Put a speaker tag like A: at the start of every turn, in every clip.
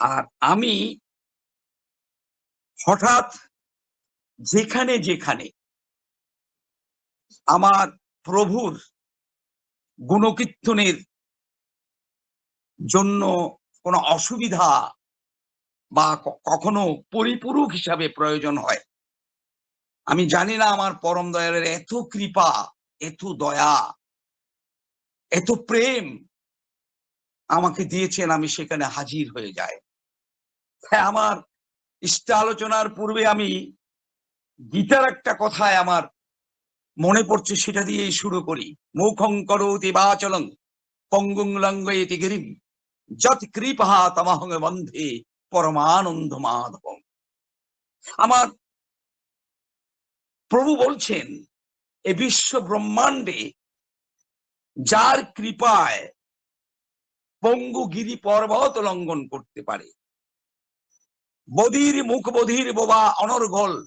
A: আর আমি হঠাৎ যেখানে যেখানে আমার প্রভুর গুণকীর্তনের জন্য কোনো অসুবিধা বা কখনো পরিপূরক হিসাবে প্রয়োজন হয়। আমি জানি না আমার পরম দয়ালের এত কৃপা, এত দয়া, এত প্রেম আমাকে দিয়েছেন, আমি সেখানে হাজির হয়ে যাই। হ্যাঁ আমার ইষ্ট আলোচনার পূর্বে আমি গীতার একটা কথায় আমার মনে পড়ছে, সেটা দিয়েই শুরু করি। মুখং করোতি বাচলং, পঙ্গুং লঙ্গয়তি গিরিম যত কৃপা তমহং বন্ধে পরমানন্দ মাধব। আমার প্রভু বলছেন, এ বিশ্ব ব্রহ্মাণ্ডে যার কৃপায় পঙ্গু গিরি পর্বত লঙ্ঘন করতে পারে বধির মুখ বধির বোবা অনর্গল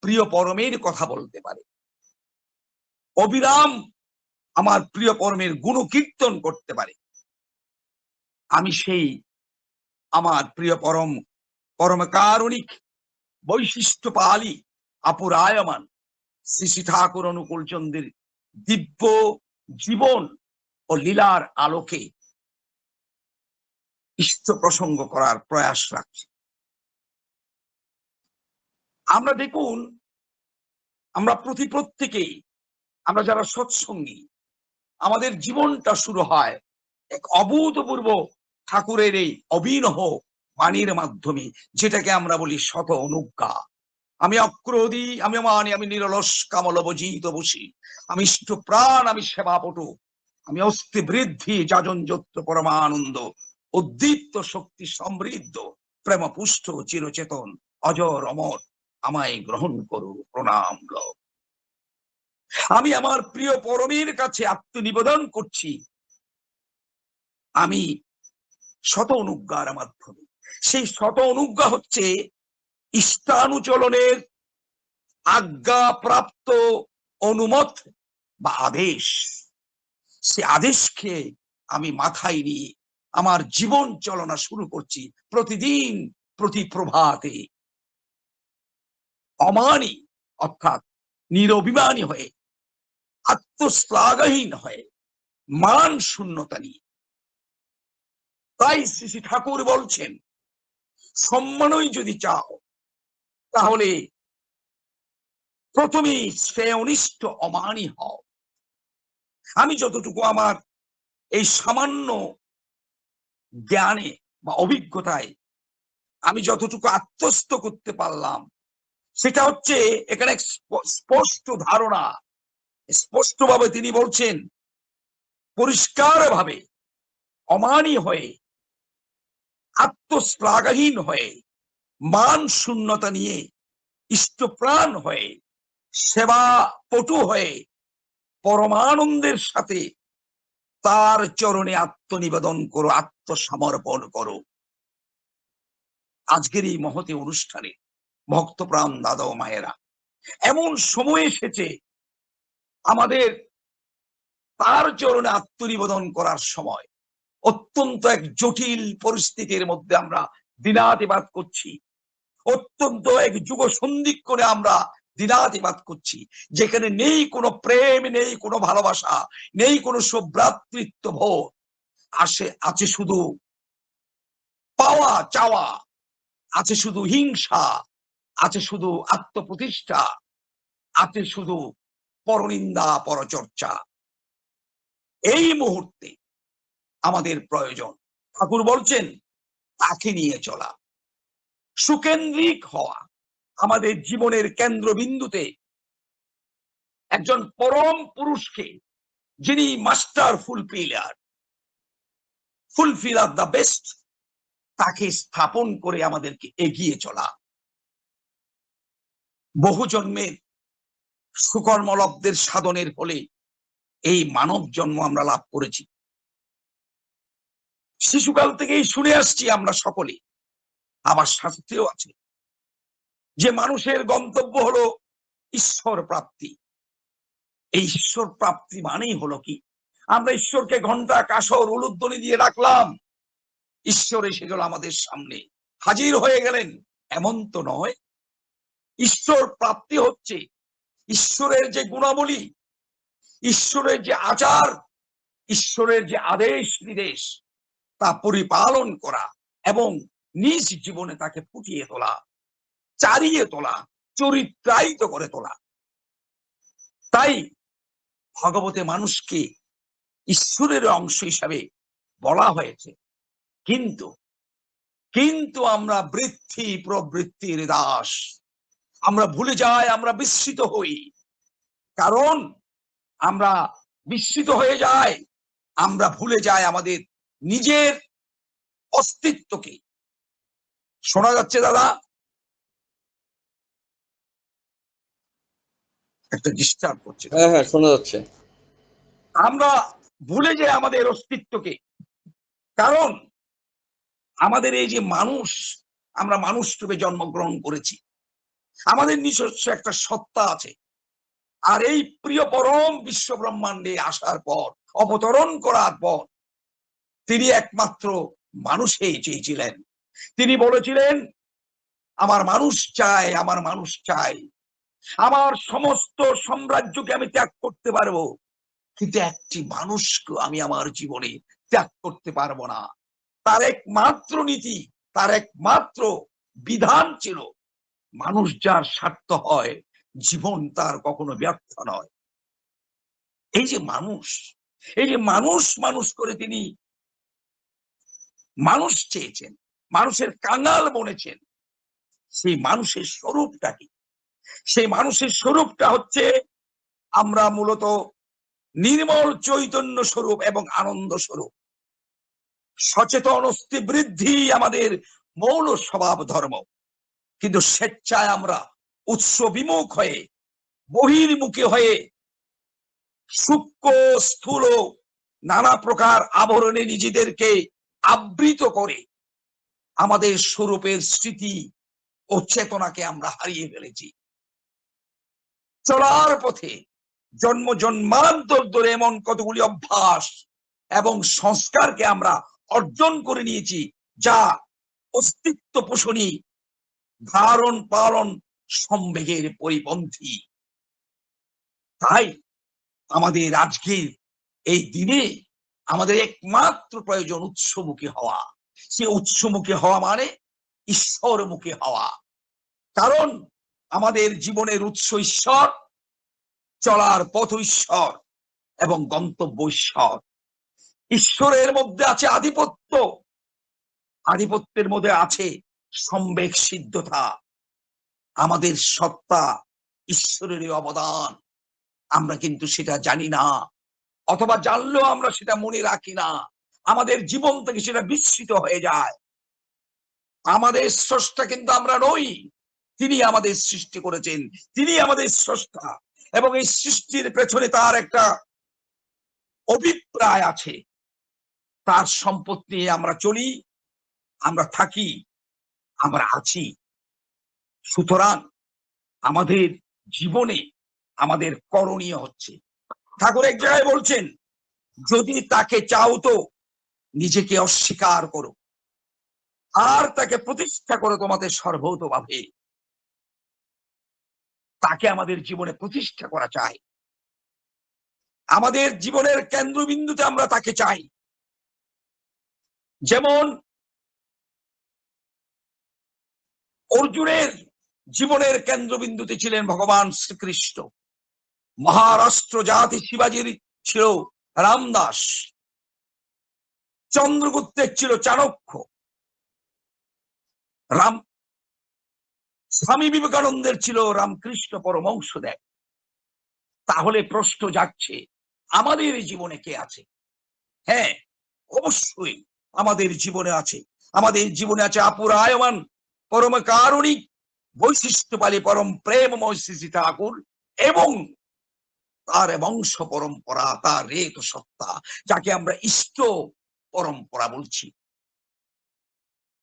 A: প্রিয় পরমের কথা বলতে পারে। অবিরাম আমার প্রিয় পরমের গুণ কীর্তন করতে পারে। আমি সেই আমার প্রিয় পরম পরম কারণিক বৈশিষ্ট্য পালি আপুরায়মান শ্রী শ্রী ঠাকুর অনুকূল চন্দ্রের দিব্য জীবন ও লীলার আলোকে ইষ্ট প্রসঙ্গ করার প্রয়াস রাখছি। আমরা দেখুন, আমরা প্রতি প্রত্যেকেই, আমরা যারা সৎসঙ্গী, আমাদের জীবনটা শুরু হয় এক অভূতপূর্ব ঠাকুরের এই অভিনহ বাণীর মাধ্যমে, যেটাকে আমরা বলি শত অনুজ্ঞা। আমি অক্রোধী, আমি মানি আমি নিরলস, কামল বজিত বসি। আমি ইষ্ট প্রাণ, আমি সেবাপটু। আমি অস্থি বৃদ্ধি, যাজন যত্র পরমানন্দ। উদ্দীপ্ত শক্তি সমৃদ্ধ প্রেম পুষ্ট চিরচেতন, অজর, অমর। আমায় গ্রহণ করু, প্রণাম আমি আমার প্রিয় পরমের কাছে আত্মনিবেদন করছি। আমি শত অনুজ্ঞার মাধ্যমে। সেই শত অনুজ্ঞা হচ্ছে ইষ্টানুচলনের আজ্ঞা প্রাপ্ত অনুমত বা আদেশ। সে আদেশকে আমি মাথায় নিয়ে আমার জীবন চলনা শুরু করছি প্রতিদিন প্রতি প্রভাতে অমানি, অর্থাৎ নিরভিমানী হয়ে, আত্মশ্লাঘহীন হয়ে, মান শূন্যতা নিয়ে। তাই শ্রী ঠাকুর বলছেন, সম্মানই যদি চাও, তাহলে প্রথমেই শ্রেয় অনিষ্ট অমানি হও। আমি যতটুকু আমার এই সামান্য জ্ঞানে বা অভিজ্ঞতায় আমি যতটুকু আত্মস্থ করতে পারলাম সেটা হচ্ছে এখানে স্পষ্ট ধারণা। স্পষ্টভাবে তিনি বলছেন পরিষ্কার ভাবে অমানি হয়ে, আত্মশ্লাঘহীন হয়ে, মান শূন্যতা নিয়ে, ইষ্টপ্রাণ হয়ে সেবা পটু হয়ে, পরমানন্দের সাথে তার চরণে আত্মনিবেদন করো, আত্মসমর্পণ করো। আজকের এই মহতি অনুষ্ঠানে ভক্তপ্রাণ দাদা ও মায়েরা। এমন সময় এসেছে আমাদের তার চরণে আত্মনিবেদন করার সময়। অত্যন্ত এক জটিল পরিস্থিতির মধ্যে আমরা দিনাতিবাদ করছি। অত্যন্ত এক যুগ সন্ধিক্ষণে আমরা দিনাতিবাদ করছি। যেখানে নেই কোনো প্রেম, নেই কোনো ভালোবাসা, নেই কোনো সভ্রাতৃত্ব ভোট আসে, আছে শুধু পাওয়া, চাওয়া, আছে শুধু হিংসা আছে শুধু আত্মপ্রতিষ্ঠা, আছে শুধু পরনিন্দা, পরচর্চা। এই মুহূর্তে আমাদের প্রয়োজন। ঠাকুর বলছেন, তাকে নিয়ে চলা। সুকেন্দ্রিক হওয়া আমাদের জীবনের কেন্দ্রবিন্দুতে একজন পরম পুরুষকে যিনি master fulfiller fulfiller the best তাকে স্থাপন করে আমাদেরকে এগিয়ে চলা। বহু জন্মের সুকর্মলব্ধের সাধনের ফলে এই মানব জন্ম আমরা লাভ করেছি। শিশুকাল থেকেই শুনে আসছি আমরা সকলে আবার শাস্ত্রেও আছে, যে মানুষের গন্তব্য হলো ঈশ্বর প্রাপ্তি। এই ঈশ্বর প্রাপ্তি মানেই হলো কি? আমরা ঈশ্বরকে ঘণ্টা কাসর, উলুধ্বনি দিয়ে রাখলাম ঈশ্বর এসে গেল আমাদের সামনে। হাজির হয়ে গেলেন, এমন তো নয় ঈশ্বর প্রাপ্তি হচ্ছে। ঈশ্বরের যে গুণাবলী, ঈশ্বরের যে আচার, ঈশ্বরের যে আদেশ নির্দেশ তা পরিপালন করা এবং নিজ জীবনে তাকে ফুটিয়ে তোলা, চারিয়ে তোলা, চরিত্রায়িত করে তোলা। তাই ভগবতে মানুষকে ঈশ্বরের অংশ হিসাবে বলা হয়েছে। কিন্তু কিন্তু আমরা বৃদ্ধি প্রবৃত্তির দাস। আমরা ভুলে যাই আমরা বিস্মিত হই। কারণ আমরা বিস্মিত হয়ে যাই আমরা ভুলে যাই আমাদের নিজের অস্তিত্বকে। শোনা যাচ্ছে দাদা? একটা ডিস্টার্ব করছে।
B: হ্যাঁ হ্যাঁ শোনা যাচ্ছে।
A: আমরা ভুলে যাই আমাদের অস্তিত্বকে। কারণ আমাদের এই যে মানুষ আমরা মানুষ রূপে জন্মগ্রহণ করেছি। আমাদের নিজস্ব একটা সত্তা আছে। আর এই প্রিয় পরম বিশ্ব ব্রহ্মাণ্ডে আসার পর, অবতরণ করার পর, তিনি একমাত্র মানুষেই চেয়েছিলেন। তিনি বলেছিলেন, আমার মানুষ চাই আমার মানুষ চাই আমার সমস্ত সাম্রাজ্যকে আমি ত্যাগ করতে পারব, কিন্তু একটি মানুষকে আমি আমার জীবনে ত্যাগ করতে পারব না। তার একমাত্র নীতি, তার একমাত্র বিধান ছিল মানুষ যার স্বার্থ হয়, জীবন তার কখনো ব্যর্থ নয়। এই যে মানুষ, এই যে মানুষ মানুষ করে তিনি মানুষ চেয়েছেন, মানুষের কাঙাল বনেছেন, সেই মানুষের স্বরূপটা কি? সেই মানুষের স্বরূপটা হচ্ছে আমরা মূলত নির্মল চৈতন্য স্বরূপ এবং আনন্দ স্বরূপ। সচেতন অস্তি বৃদ্ধি আমাদের মৌল স্বভাব ধর্ম। কিন্তু স্বেচ্ছায় আমরা উৎস বিমুখ হয়ে, বহির্মুখী হয়ে সূক্ষ্ম, স্থূল, নানা প্রকার আবরণে নিজেদেরকে আবৃত করে আমাদের স্বরূপের স্মৃতি ও চেতনাকে আমরা হারিয়ে ফেলেছি। চলার পথে জন্ম জন্মান্তর ধরে এমন কতগুলি অভ্যাস এবং সংস্কারকে আমরা অর্জন করে নিয়েছি, যা অস্তিত্ব পোষণী ধারণ পালন সম্বেগের পরিপন্থী। তাই আমাদের আজকের এই দিনে আমাদের একমাত্র প্রয়োজন উৎসমুখী হওয়া। সে উৎসমুখী হওয়া মানে ঈশ্বরমুখী হওয়া। কারণ আমাদের জীবনের উৎস ঈশ্বর, চলার পথ ঈশ্বর এবং গন্তব্য ঈশ্বর। ঈশ্বরের মধ্যে আছে আধিপত্য। আধিপত্যের মধ্যে আছে সম্বেগ সিদ্ধতা, আমাদের সত্তা ঈশ্বরের অবদান। আমরা কিন্তু সেটা জানি না, অথবা জানলেও আমরা সেটা মনে রাখি না। আমাদের জীবন থেকে সেটা বিস্মিত হয়ে যায়। আমাদের স্রষ্টা কিন্তু আমরা নই, তিনি আমাদের সৃষ্টি করেছেন, তিনি আমাদের স্রষ্টা। এবং এই সৃষ্টির পেছনে তার একটা অভিপ্রায় আছে। তার সম্পদ নিয়ে আমরা চলি, আমরা থাকি আমরা আছি। সুতরাং আমাদের জীবনে আমাদের করণীয় হচ্ছে। ঠাকুর এক জায়গায় বলছেন, যদি তাকে চাও তো নিজেকে অস্বীকার করো। আর তাকে প্রতিষ্ঠা করো তোমাদের সর্বতভাবে। তাকে আমাদের জীবনে প্রতিষ্ঠা করা চাই। আমাদের জীবনের কেন্দ্রবিন্দুতে আমরা তাকে চাই। যেমন অর্জুনের জীবনের কেন্দ্রবিন্দুতে ছিলেন ভগবান শ্রীকৃষ্ণ। মহারাষ্ট্র জাতি শিবাজির ছিল রামদাস। চন্দ্রগুপ্তের ছিল চাণক্য। রাম, স্বামী বিবেকানন্দের ছিল রামকৃষ্ণ পরমংশ দেয় তাহলে প্রশ্ন যাচ্ছে আমাদের জীবনে কে আছে? হ্যাঁ অবশ্যই আমাদের জীবনে আছে। আমাদের জীবনে আছে আপুরায়মান পরম কারণিক বৈশিষ্ট্যপালী পরম প্রেমময় শ্রী ঠাকুর এবং তার বংশ পরম্পরা, তার রেত সত্তা, যাকে আমরা ইষ্ট পরম্পরা বলছি।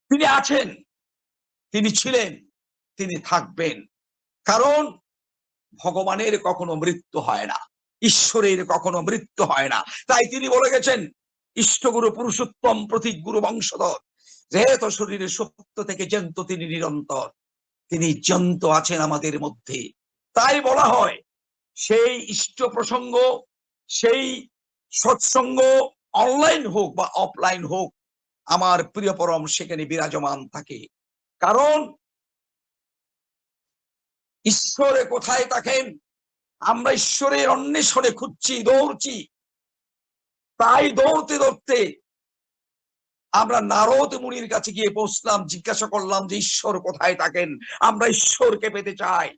A: তিনি আছেন, তিনি ছিলেন, তিনি থাকবেন। কারণ ভগবানের কখনো মৃত্যু হয় না, ঈশ্বরের কখনো মৃত্যু হয় না। তাই তিনি বলে গেছেন ইষ্টগুরু পুরুষোত্তম প্রতীক গুরু বংশধর রেত শরীরের সত্য থেকে জ্যান্ত তিনি নিরন্তর। তিনি জ্যান্ত আছেন আমাদের মধ্যে। তাই বলা হয়, সেই ইষ্ট প্রসঙ্গ, সেই সৎসঙ্গ অনলাইন হোক বা অফলাইন হোক, আমার প্রিয় পরম সেখানে বিরাজমান থাকে। কারণ ঈশ্বরে কোথায় থাকেন? আমরা ঈশ্বরের অন্বেষণে খুঁজছি, দৌড়ছি। তাই দৌড়তে দৌড়তে আমরা নারদ মুনির কাছে গিয়ে বসলাম জিজ্ঞাসা করলাম যে, ঈশ্বর কোথায় থাকেন? আমরা ঈশ্বরকে পেতে চাই।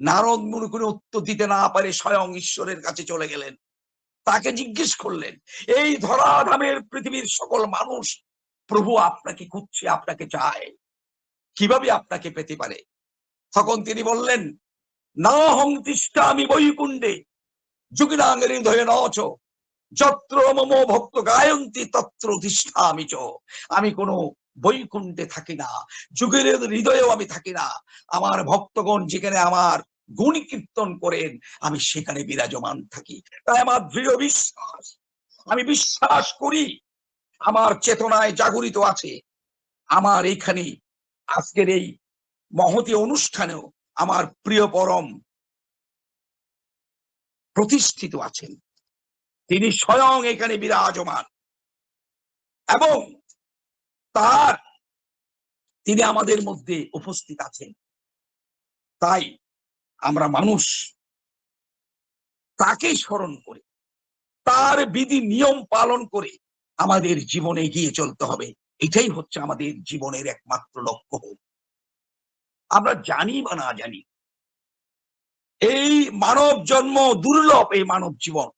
A: নারদ মুনি কোনো উত্তর দিতে না পারে স্বয়ং ঈশ্বরের কাছে চলে গেলেন। তাকে জিজ্ঞেস করলেন, এই ধরাধামের পৃথিবীর সকল মানুষ, প্রভু আপনাকে খুঁজছে, আপনাকে চায়। কীভাবে আপনাকে পেতে পারে? তখন তিনি বললেন, না হং তিষ্ঠা আমি বৈকুণ্ডে যুগিনাঙ্গের হৃদয়ে নচ যত্র মম ভক্ত গায়ন্তী তত্র অধিষ্ঠা আমি আমি কোনো বৈকুণ্ঠে থাকি না, যুগের হৃদয়েও আমি থাকি না। আমার ভক্তগণ যেখানে আমার গুণ কীর্তন করেন, আমি সেখানে বিরাজমান থাকি। তাই আমার দৃঢ় বিশ্বাস, আমি বিশ্বাস করি, আমার চেতনায় জাগরিত আছে। আমার এইখানে, আজকের এই মহতি অনুষ্ঠানেও আমার প্রিয় পরম প্রতিষ্ঠিত আছেন। তিনি স্বয়ং এখানে বিরাজমান। এবং তার, তিনি আমাদের মধ্যে উপস্থিত আছেন। তাই আমরা মানুষ তাকে স্মরণ করে, তার বিধি নিয়ম পালন করে আমাদের জীবনে এগিয়ে চলতে হবে। এটাই হচ্ছে আমাদের জীবনের একমাত্র লক্ষ্য। আমরা জানি বা না জানি, এই মানব জন্ম দুর্লভ এই মানব জীবন।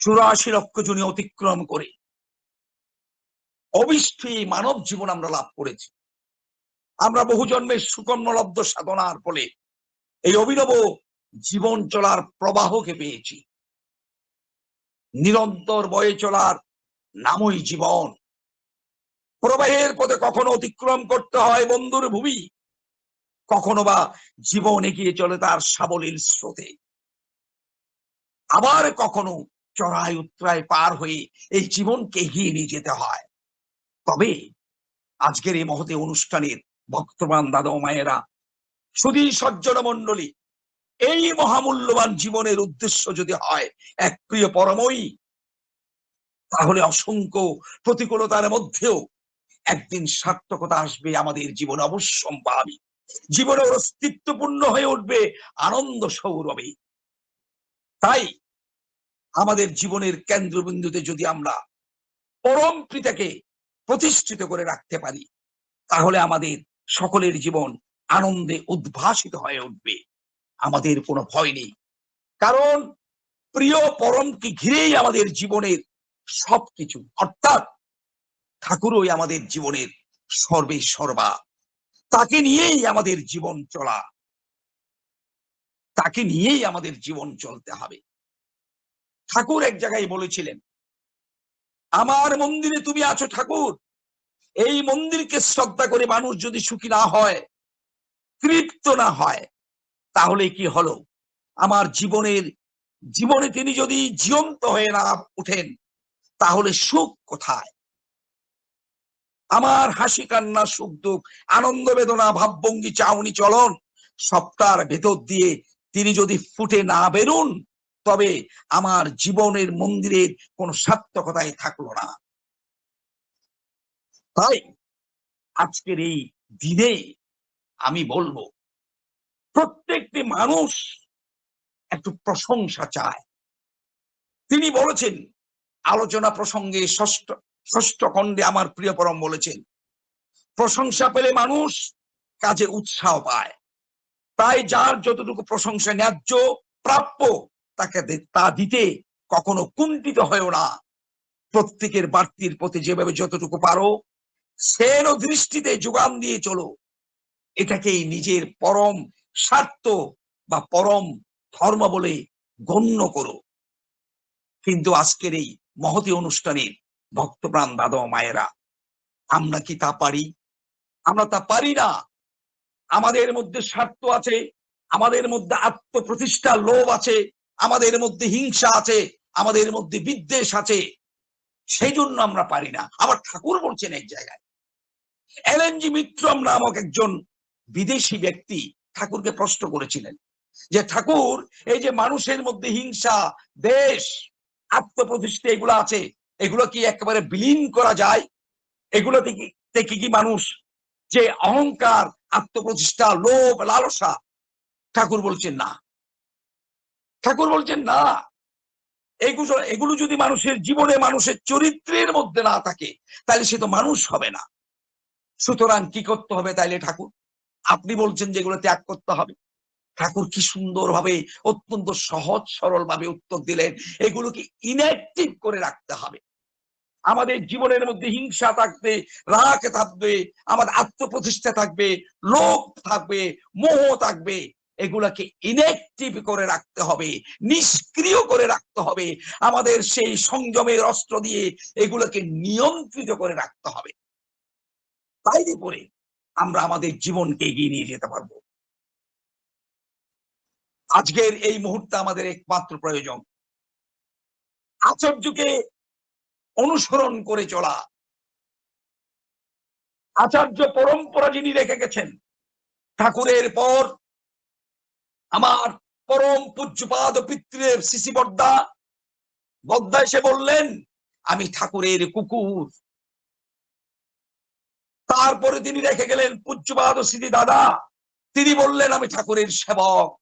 A: চুরাশি লক্ষ জনী অতিক্রম করে। অবিষ্ট মানব জীবন আমরা লাভ করেছি। আমরা বহু জন্মের সুকর্মলব্ধ সাধনার ফলে এই অভিনব জীবন চলার প্রবাহকে পেয়েছি। নিরন্তর বয়ে চলার নামই জীবন। প্রবাহের পথে কখনো অতিক্রম করতে হয় বন্ধুর ভূমি কখনো বা জীবন এগিয়ে চলে তার সাবলীল স্রোতে। আবার কখনো চড়াই উত্তরায় পার হয়ে এই জীবনকে এগিয়ে নিয়ে যেতে হয়। তবে আজকের এই মহতে অনুষ্ঠানের ভক্তবান দাদা মায়েরা শুধু সজ্জন মন্ডলী এই মহামূল্যবান জীবনের উদ্দেশ্য যদি হয় এক প্রিয় পরমই, তাহলে অসংখ্য প্রতিকূলতার মধ্যেও একদিন সার্থকতা আসবে আমাদের জীবন অবশ্যম্ভাবী। জীবনের অস্তিত্বপূর্ণ হয়ে উঠবে আনন্দ সৌরভে। তাই আমাদের জীবনের কেন্দ্রবিন্দুতে যদি আমরা পরম পিতাকে প্রতিষ্ঠিত করে রাখতে পারি, তাহলে আমাদের সকলের জীবন আনন্দে উদ্ভাসিত হয়ে উঠবে। আমাদের কোনো ভয় নেই। কারণ প্রিয় পরমকে ঘিরেই আমাদের জীবনের সবকিছু, অর্থাৎ ঠাকুরই আমাদের জীবনের সর্বে সর্বা তাকে নিয়েই আমাদের জীবন চলা। তাকে নিয়েই আমাদের জীবন চলতে হবে। ঠাকুর এক জায়গায় বলেছিলেন, আমার মন্দিরে তুমি আছো ঠাকুর। এই মন্দিরকে শ্রদ্ধা করে মানুষ যদি সুখী না হয়, তৃপ্ত না হয়, তাহলে কি হলো? আমার জীবনের, জীবনে তিনি যদি জীবন্ত হয়ে না উঠেন তাহলে সুখ কোথায়? আমার হাসি, কান্না, সুখ, দুঃখ, আনন্দ, বেদনা, ভাবভঙ্গি, চাউনি, চলন সপ্তাহ ভেতর দিয়ে তিনি যদি ফুটে না বেরুন তবে আমার জীবনের মন্দিরের কোন সার্থকতাই থাকল না। তাই আজকের এই দিনে আমি বলব, প্রত্যেকটি মানুষ একটু প্রশংসা চায়। তিনি বলেছেন, আলোচনা প্রসঙ্গে ষষ্ঠ ষষ্ঠ খণ্ডে আমার প্রিয় পরম বলেছেন, প্রশংসা পেলে মানুষ কাজে উৎসাহ পায়। তাই যার যতটুকু প্রশংসা ন্যায্য, প্রাপ্য তাকে তা দিতে কখনো কুণ্ঠিত হয়েও না। প্রত্যেকের বাড়তির প্রতি যেভাবে যতটুকু পারো সেন দৃষ্টিতে যোগান দিয়ে চলো। এটাকেই নিজের পরম স্বার্থ বা পরম ধর্ম বলে গণ্য করো। কিন্তু আজকের এই মহতি অনুষ্ঠানের ভক্তপ্রাণ দাদা মায়েরা, আমরা কি তা পারি? আমরা তা পারি না। আমাদের মধ্যে স্বার্থ আছে, আমাদের মধ্যে আত্মপ্রতিষ্ঠার লোভ আছে আমাদের মধ্যে হিংসা আছে, আমাদের মধ্যে বিদ্বেষ আছে সেই জন্য আমরা পারি না। আবার ঠাকুর বলছেন এক জায়গায়, এলএনজি মিত্রম নামক একজন বিদেশি ব্যক্তি ঠাকুরকে প্রশ্ন করেছিলেন যে, ঠাকুর, এই যে মানুষের মধ্যে হিংসা, দেশ, আত্মপ্রতিষ্ঠা এগুলো আছে, এগুলো কি একেবারে বিলীন করা যায়? এগুলো থেকে কি মানুষ যে অহংকার, আত্মপ্রতিষ্ঠা, লোভ, লালসা? ঠাকুর বলছেন, না। ঠাকুর বলছেন, না, এগুলো এগুলো যদি মানুষের জীবনে, মানুষের চরিত্রের মধ্যে না থাকে, তাহলে সে তো মানুষ হবে না। সুতরাং কি করতে হবে তাইলে ঠাকুর? আপনি বলছেন যেগুলো ত্যাগ করতে হবে। ঠাকুর কি সুন্দরভাবে, অত্যন্ত সহজ সরল ভাবে উত্তর দিলেন, এগুলোকে ইনঅ্যাক্টিভ করে রাখতে হবে। আমাদের জীবনের মধ্যে হিংসা থাকবে, রাগ থাকবে, আমাদের আত্মপ্রতিষ্ঠা থাকবে, লোভ থাকবে, মোহ থাকবে। এগুলাকে ইনঅ্যাক্টিভ করে রাখতে হবে, নিষ্ক্রিয় করে রাখতে হবে। আমাদের সেই সংযমের অস্ত্র দিয়ে এগুলোকে নিয়ন্ত্রিত করে রাখতে হবে। তাই করে আমরা আমাদের জীবনকে এগিয়ে নিয়ে যেতে পারব। আজকের এই মুহূর্তে আমাদের একমাত্র প্রয়োজন, আচার্যকে অনুসরণ করে চলা। আচার্য পরম্পরা যিনি রেখে গেছেন, ঠাকুরের পর আমার পরম পূজ্যপাদ পিতৃের শিশি বর্দা বদ্দা এসে বললেন, আমি ঠাকুরের কুকুর। তারপরে তিনি রেখে গেলেন পূজ্যপাদ স্মৃতি দাদা। তিনি বললেন, আমি ঠাকুরের সেবক।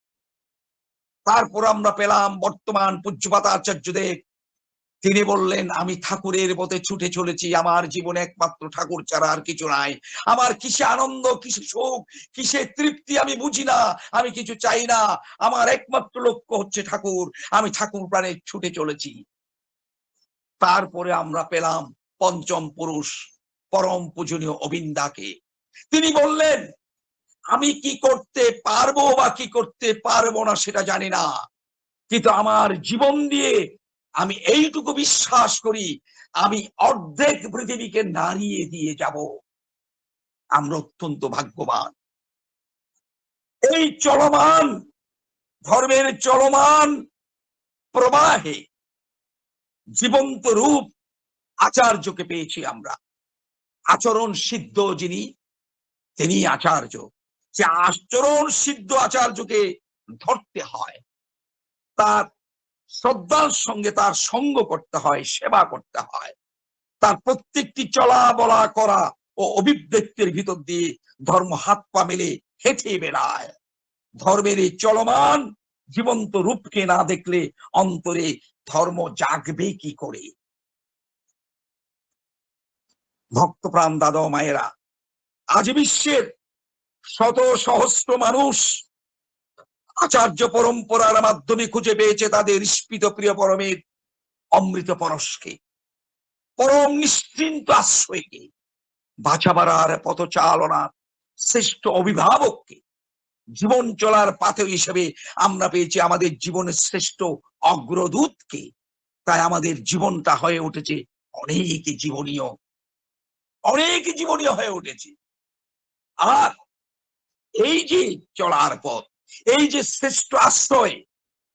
A: তারপর আমরা পেলাম বর্তমান পূজ্যপাত আচার্যদেব। তিনি বললেন, আমি ঠাকুরের পথে ছুটে চলেছি। আমার জীবনে একমাত্র ঠাকুর ছাড়া আর কিছু নাই। আমার কিসে আনন্দ, কিসে সুখ, কিসে তৃপ্তি আমি বুঝি না। আমি কিছু চাই না। আমার একমাত্র লক্ষ্য হচ্ছে ঠাকুর। আমি ঠাকুর প্রাণে ছুটে চলেছি। তারপরে আমরা পেলাম পঞ্চম পুরুষ, পরম পূজনীয় অবিন্দাকে। তিনি বললেন, আমি কি করতে পারব বা কি করতে পারব না সেটা জানি না। কিন্তু আমার জীবন দিয়ে আমি এইটুকু বিশ্বাস করি, আমি অর্ধেক পৃথিবীকে নাড়িয়ে দিয়ে যাব। আমরা অত্যন্ত ভাগ্যবান। এই চলমান, ধর্মের চলমান, প্রবাহে জীবন্ত রূপ আচার্যকে পেয়েছি আমরা। আচরণ সিদ্ধ যিনি, তিনি আচার্য। যে আচরণ সিদ্ধ আচার্যকে ধরতে হয়, তার শ্রদ্ধার সঙ্গে তার সঙ্গ করতে হয়, সেবা করতে হয়। তার প্রত্যেকটি চলা বলা করা ও অভিব্যক্তির ভিতর দিয়ে ধর্ম হাত পা মেলে হেঁটে বেড়ায়। ধর্মের এই চলমান জীবন্ত রূপকে না দেখলে অন্তরে ধর্ম জাগবে কি করে? ভক্তপ্রাণ দাদা মায়েরা, আজ বিশ্বের শত সহস্র মানুষ আচার্য পরম্পরার মাধ্যমে খুঁজে পেয়েছে তাদের স্ফীত প্রিয় পরমের অমৃত পরশকে। পরম নিশ্চিন্ত আশ্রয়কে বাছাবাড়ার পথ চালনার শ্রেষ্ঠ অভিভাবককে জীবন চলার পাথে হিসেবে আমরা পেয়েছি আমাদের জীবনের শ্রেষ্ঠ অগ্রদূতকে। তাই আমাদের জীবনটা হয়ে উঠেছে অনেক জীবনীয় অনেক জীবনীয় হয়ে উঠেছে। আর এই যে চলার পথ এই যে শ্রেষ্ঠ আশ্রয়,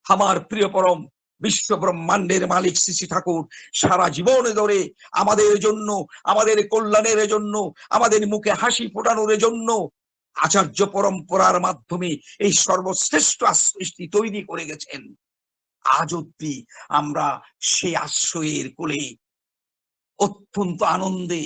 A: আমার প্রিয় পরম বিশ্ব ব্রহ্মাণ্ডের মালিক শ্রী ঠাকুর, সারা জীবন ধরে আমাদের জন্য, আমাদের কল্যাণের জন্য, আমাদের মুখে হাসি ফোটানোর জন্য আচার্য পরম্পরার মাধ্যমে এই সর্বশ্রেষ্ঠ আশ্রয়টি তৈরি করে গেছেন। আজ অব্দি আমরা সে আশ্রয়ের কোলে অত্যন্ত আনন্দে,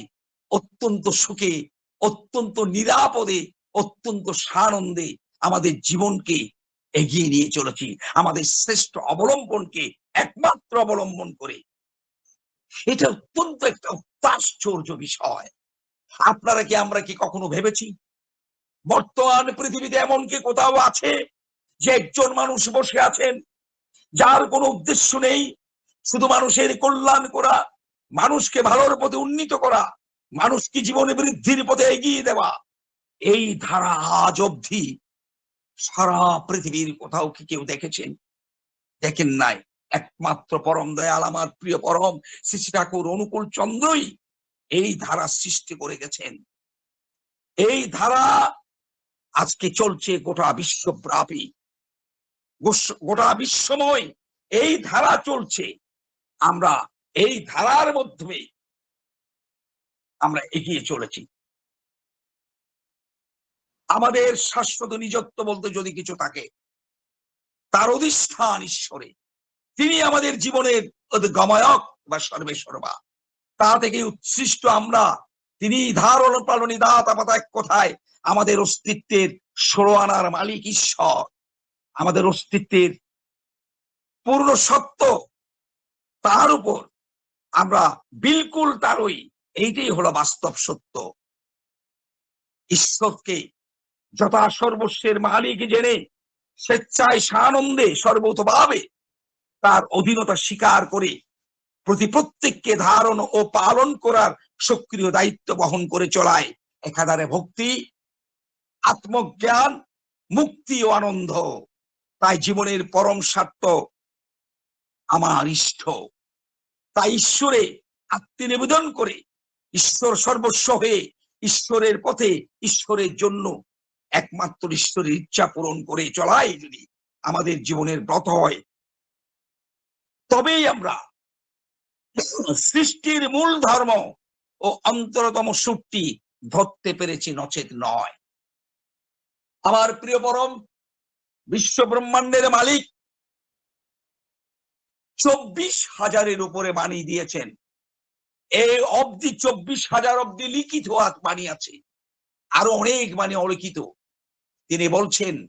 A: অত্যন্ত সুখে, অত্যন্ত নিরাপদে, অত্যন্ত সানন্দে আমাদের জীবনকে এগিয়ে নিয়ে চলেছি। আমাদের শ্রেষ্ঠ অবলম্বনকে একমাত্র অবলম্বন করে। এটা অত্যন্ত একটা অত্যাশ্চর্য বিষয়। আপনারা কি, আমরা কি কখনো ভেবেছি? বর্তমান পৃথিবীতে এমন কি কোথাও আছে যে একজন মানুষ বসে আছেন, যার কোনো উদ্দেশ্য নেই? শুধু মানুষের কল্যাণ করা, মানুষকে ভালোর পথে উন্নীত করা, মানুষকে জীবনে বৃদ্ধির পথে এগিয়ে দেওয়া। এই ধারা আজ অবধি সারা পৃথিবীর কোথাও কি কেউ দেখেছেন? দেখেন নাই। একমাত্র পরম দয়াল, আমার প্রিয় পরম, শ্রী ঠাকুর অনুকূল চন্দ্রই এই ধারা সৃষ্টি করে গেছেন। এই ধারা আজকে চলছে গোটা বিশ্বব্যাপী। গোটা বিশ্বময় এই ধারা চলছে। আমরা এই ধারার মাধ্যমে আমরা এগিয়ে চলেছি। আমাদের শাশ্বত নিজত্ব বলতে যদি কিছু থাকে, তার অধিষ্ঠান ঈশ্বরে। তিনি আমাদের জীবনের গমায়ক বা সর্বেসর্বা তা থেকে উৎসৃষ্ট আমরা। তিনি ধারণ পালনী দাতা এক কথায় আমাদের অস্তিত্বের ষোলো আনার মালিক ঈশ্বর। আমাদের অস্তিত্বের পূর্ণ সত্য, তার উপর আমরা বিলকুল তারই। এইটাই হলো বাস্তব সত্য। ঈশ্বরকে যথা সর্বস্বের মালিক জেনে, স্বেচ্ছায় সানন্দে সর্বতভাবে তার অধীনতা স্বীকার করে, প্রতি প্রত্যেককে ধারণ ও পালন করার সক্রিয় দায়িত্ব বহন করে চলায়। একাধারে ভক্তি, আত্মজ্ঞান, মুক্তি ও আনন্দ। তাই জীবনের পরম স্বার্থ আমার ইষ্ট। তাই ঈশ্বরে আত্মনিবেদন করে, ঈশ্বর সর্বস্ব হয়ে ঈশ্বরের পথে ঈশ্বরের জন্য একমাত্র ঈশ্বরের ইচ্ছা পূরণ করে চলাই যদি আমাদের জীবনের ব্রত হয়। তবেই আমরা সৃষ্টির মূল ধর্ম ও অন্তরতম সুরটি ধরতে পেরেছি নচেত নয়। আমার প্রিয় পরম বিশ্ব ব্রহ্মাণ্ডের মালিক চব্বিশ হাজারের উপরে বাণী দিয়েছেন। এই অব্দি চব্বিশ হাজার অব্দি লিখিত বাণী আছে। আরও অনেক বাণী অলিখিত। তিনি বলছেন,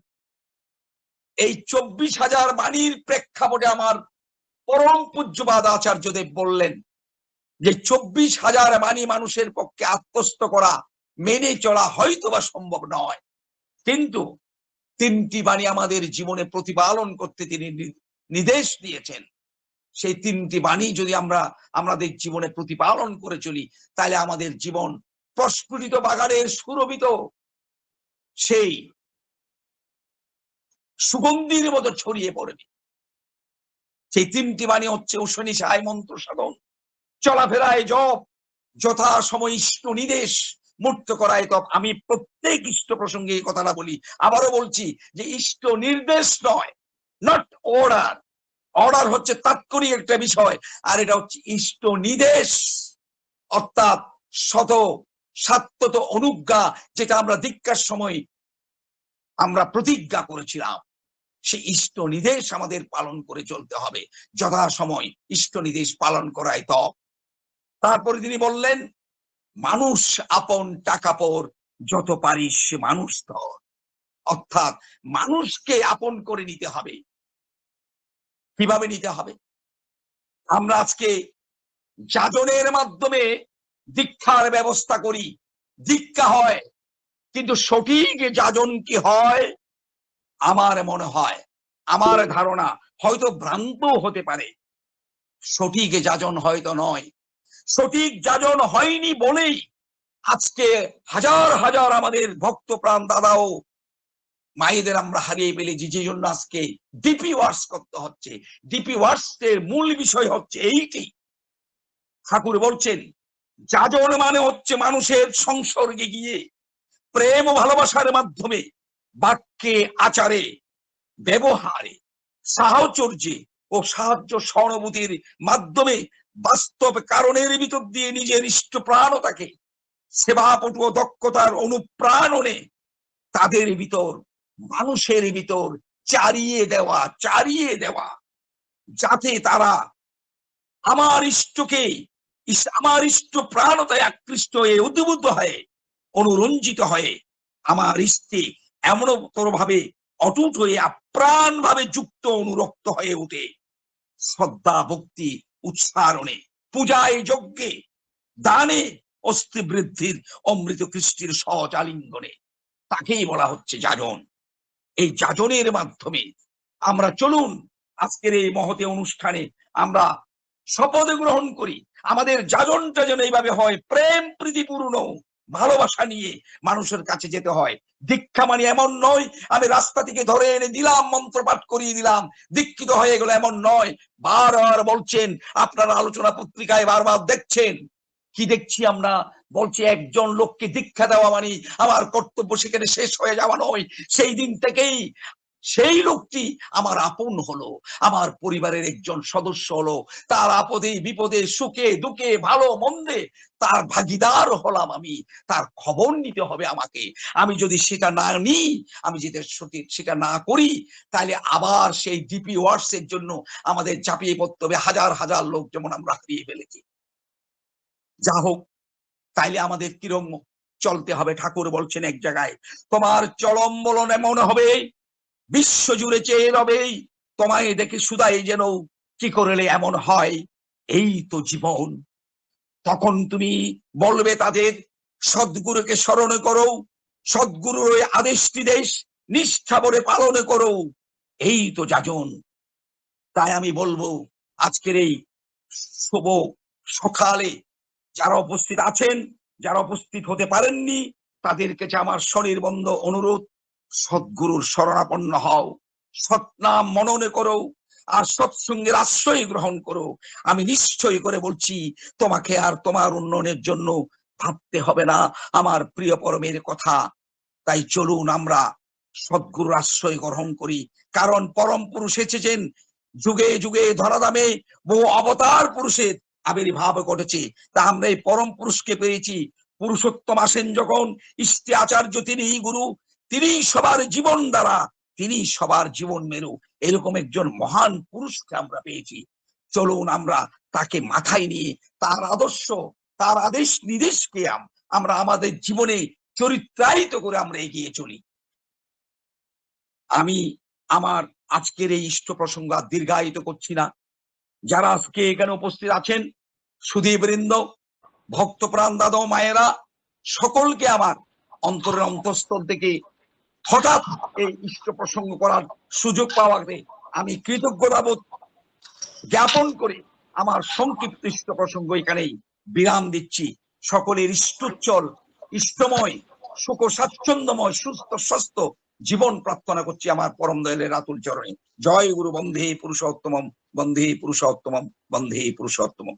A: এই চব্বিশ হাজার বাণীর প্রেক্ষাপটে আমার পরম পূজ্যবাদ আচার্যদেব বললেন যে, চব্বিশ হাজার বাণী মানুষের পক্ষে আত্মস্থ করা, মেনে চলা হয়তো বা সম্ভব নয়। কিন্তু তিনটি বাণী আমাদের জীবনে প্রতিপালন করতে তিনি নির্দেশ দিয়েছেন। সেই তিনটি বাণী যদি আমরা, আমাদের জীবনে প্রতিপালন করে চলি, তাহলে আমাদের জীবন প্রস্ফুটিত বাগানের সুরভিত। সেই সুগন্ধির মতো ছড়িয়ে পড়বে সেই তিনটি বাণী হচ্ছে উশনি সায় মন্ত্র সাধন। চলাফেরায় জপ যথা সময় ইষ্ট নিদেশ, মূর্ত করায় তপ। আমি প্রত্যেক ইষ্ট প্রসঙ্গে এই কথাটা বলি। আবারও বলছি যে ইষ্ট নির্দেশ নয় নট অর্ডার অর্ডার হচ্ছে তাৎক্ষণিক একটা বিষয়, আর এটা হচ্ছে ইষ্ট নিদেশ। অর্থাৎ শত সাত্যত অনুজ্ঞা যেটা আমরা দীক্ষার সময় আমরা প্রতিজ্ঞা করেছিলাম। সেই ইষ্ট নির্দেশ আমাদের পালন করে চলতে হবে। যথা সময় ইষ্ট নির্দেশ পালন করায় তপ। তারপরে তিনি বললেন, মানুষ আপন টাকা পর যত পারিস মানুষ ধর। অর্থাৎ মানুষকে আপন করে নিতে হবে। কীভাবে নিতে হবে? আমরা আজকে যাজনের মাধ্যমে দীক্ষার ব্যবস্থা করি। দীক্ষা হয়, কিন্তু সঠিক যাজন কি হয়? আমার মনে হয়, আমার ধারণা হয়তো ভ্রান্ত হতে পারে। সঠিক যাজন হয়তো নয়। সঠিক যাজন হয়নি বলেই আজকে হাজার হাজার আমাদের ভক্ত প্রাণ দাদাও মায়েদের আমরা হারিয়ে ফেলেছি যে জন্য আজকে ডিপি ওয়ার্স করতে হচ্ছে। ডিপি ওয়ার্স এর মূল বিষয় হচ্ছে এইটি। ঠাকুর বলছেন, যাজন মানে হচ্ছে মানুষের সংসর্গে গিয়ে প্রেম ও ভালোবাসার মাধ্যমে বাক্যে, আচারে, ব্যবহারে, সাহচর্যে ও সাহায্য সহানুভূতির মাধ্যমে বাস্তব কারণের ভিতর দিয়ে নিজের ইষ্ট প্রাণতাকে সেবাপটু ও দক্ষতার অনুপ্রাণনে তাদের ভিতর, মানুষের ভিতর চারিয়ে দেওয়া চারিয়ে দেওয়া, যাতে তারা আমার ইষ্টকে আমার ইষ্ট প্রাণতায় আকৃষ্ট হয়ে উদ্বুদ্ধ হয়ে, অনুরঞ্জিত হয়ে আমার ইষ্টে এমনতর ভাবে অটুট হয়ে আপ্রাণ ভাবে যুক্ত অনুরক্ত হয়ে ওঠে শ্রদ্ধা, ভক্তি, উচ্চারণে, পূজায় যজ্ঞে, দানে অস্থি বৃদ্ধির অমৃত কৃষ্টির সহজ আলিঙ্গনে তাকেই বলা হচ্ছে যাজন। এই যাজনের মাধ্যমে আমরা চলুন আজকের এই মহতে অনুষ্ঠানে আমরা শপথ গ্রহণ করি। আমাদের যাজনটা যেন এইভাবে হয় প্রেম প্রীতিপূর্ণ ভালোবাসা নিয়ে মানুষের কাছে যেতে হয়। দীক্ষা মানে এমন নয়, আমি রাস্তা থেকে ধরে এনে দিলাম, মন্ত্র পাঠ করিয়ে দিলাম, দীক্ষিত হয়ে গেল এমন নয়। বারবার বলছেন, আপনার আলোচনা পত্রিকায় বারবার দেখছেন। কি দেখছি আমরা? বলছি, একজন লোককে দীক্ষা দেওয়া মানে আমার কর্তব্য সেখানে শেষ হয়ে যাওয়া নয়। সেই দিন থেকেই সেই লোকটি আমার আপন হলো, আমার পরিবারের একজন সদস্য হলো। তার আপদে, বিপদে, সুখে, দুঃখে, ভালো, মন্দে তার ভাগিদার হলাম আমি। তার খবর নিতে হবে আমাকে। আমি যদি সেটা না নিই, আমি যদি সেটা না করি, তাহলে আবার সেই ডিপি ওয়ার্ডস এর জন্য আমাদের চাপিয়ে পড়তে হবে হাজার হাজার লোক যেমন আমরা হারিয়ে ফেলেছি। যা হোক, তাইলে আমাদের কিরম চলতে হবে? ঠাকুর বলছেন এক জায়গায়, তোমার চলম চলম্বলন এমন হবে বিশ্ব জুড়ে চেয়ে রবেই তোমায় দেখে সুদাই যেন কি করলে এমন হয়? এই তো জীবন। তখন তুমি বলবে তাদের, সদ্গুরুকে স্মরণ করো, সদ্গুরুর ওই আদেশটি দেশ নিষ্ঠা বলে পালন করো। এই তো যাজন। তাই আমি বলব, আজকের এই শুভ সকালে যারা উপস্থিত আছেন, যারা উপস্থিত হতে পারেননি তাদের কাছে আমার স্বনির্বন্ধ অনুরোধ সদ্গুরুর শরণাপন্ন হও, সৎনাম মননে করো, আর সৎসঙ্গের আশ্রয় গ্রহণ করো। আমি নিশ্চয় করে বলছি, তোমাকে আর তোমার উন্নয়নের জন্য ভাবতে হবে না, আমার প্রিয় পরমের কথা। তাই চলুন আমরা সদ্গুরুর আশ্রয় গ্রহণ করি। কারণ পরম পুরুষ এসেছেন, যুগে যুগে ধরাধামে বহু অবতার পুরুষের আবির্ভাব ঘটেছে। তা আমরা এই পরম পুরুষকে পেয়েছি। পুরুষোত্তম আসেন যখন ইষ্টি আচার্য তিনি, গুরু তিনি সবার জীবন দ্বারা, তিনি সবার জীবন মেরু। এরকম একজন মহান পুরুষকে আমরা পেয়েছি। চলুন আমরা তাকে মাথায় নিয়ে, তার আদর্শ, তার আদেশ নির্দেশকে আমরা আমাদের জীবনে চরিত্রায়িত করে আমরা এগিয়ে চলি। আমি আমার আজকের এই ইষ্ট প্রসঙ্গ দীর্ঘায়িত করছি না। যারা আজকে এখানে উপস্থিত আছেন সুধীবৃন্দ ভক্ত প্রাণ দাদা মায়েরা, সকলকে আমার অন্তরের অন্তঃস্থল থেকে হঠাৎ এই ইষ্ট প্রসঙ্গ করার সুযোগ পাওয়াতে আমি কৃতজ্ঞতাবোধ জ্ঞাপন করে আমার সংক্ষিপ্ত ইষ্ট প্রসঙ্গ এখানেই বিরাম দিচ্ছি। সকলের ইষ্টোচ্চল, ইষ্টময় সুখ স্বাচ্ছন্দ্যময় সুস্থ, স্বাস্থ্য জীবন প্রার্থনা করছি আমার পরম দয়ালের রাতুল চরণে। জয় গুরু বন্ধে পুরুষোত্তমম বন্ধে পুরুষোত্তমম বন্ধে পুরুষোত্তমম।